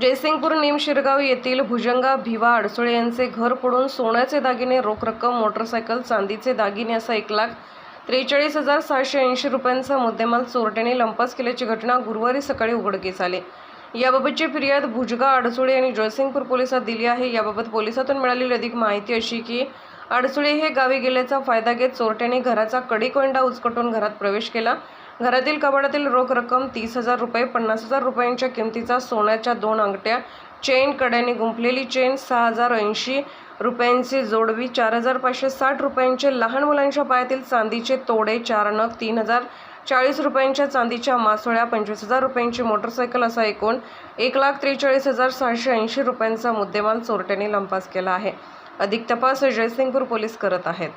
जयसिंगपूर निमशिरगाव येथील भुजंगा भिवा अडसुळे यांचे घर पडून सोन्याचे दागिने रोख रक्कम मोटरसायकल चांदीचे दागिने असा एक लाख त्रेचाळीस हजार सहाशे ऐंशी रुपयांचा मुद्देमाल चोरट्याने लंपास केल्याची घटना गुरुवारी सकाळी उघडकीस आली. याबाबतची फिर्याद भुजगा अडसुळे आणि जयसिंगपूर पोलिसात दिली आहे. याबाबत पोलिसातून मिळालेली अधिक माहिती अशी की अडसुळे हे गावी गेल्याचा फायदा घेत चोरट्याने घराचा कडीकोंडा उचकटून घरात प्रवेश केला. घरातील कबाडातील रोख रक्कम तीस हजार रुपये पन्नास हजार रुपयांच्या किमतीचा सोन्याच्या दोन अंगठ्या चेन कड्याने गुंफलेली चेन सहा हजार ऐंशी रुपयांची जोडवी चार हजार पाचशे साठ रुपयांचे लहान मुलांच्या पायातील चांदीचे तोडे चार नग तीन हजार चाळीस रुपयांच्या चांदीच्या मासोळ्या पंचवीस हजार रुपयांची मोटरसायकल असा एकूण एक लाख त्रेचाळीस हजार सहाशे ऐंशी रुपयांचा मुद्देमाल चोरट्याने लंपास केला आहे. अधिक तपास जयसिंगपूर पोलीस करत आहेत.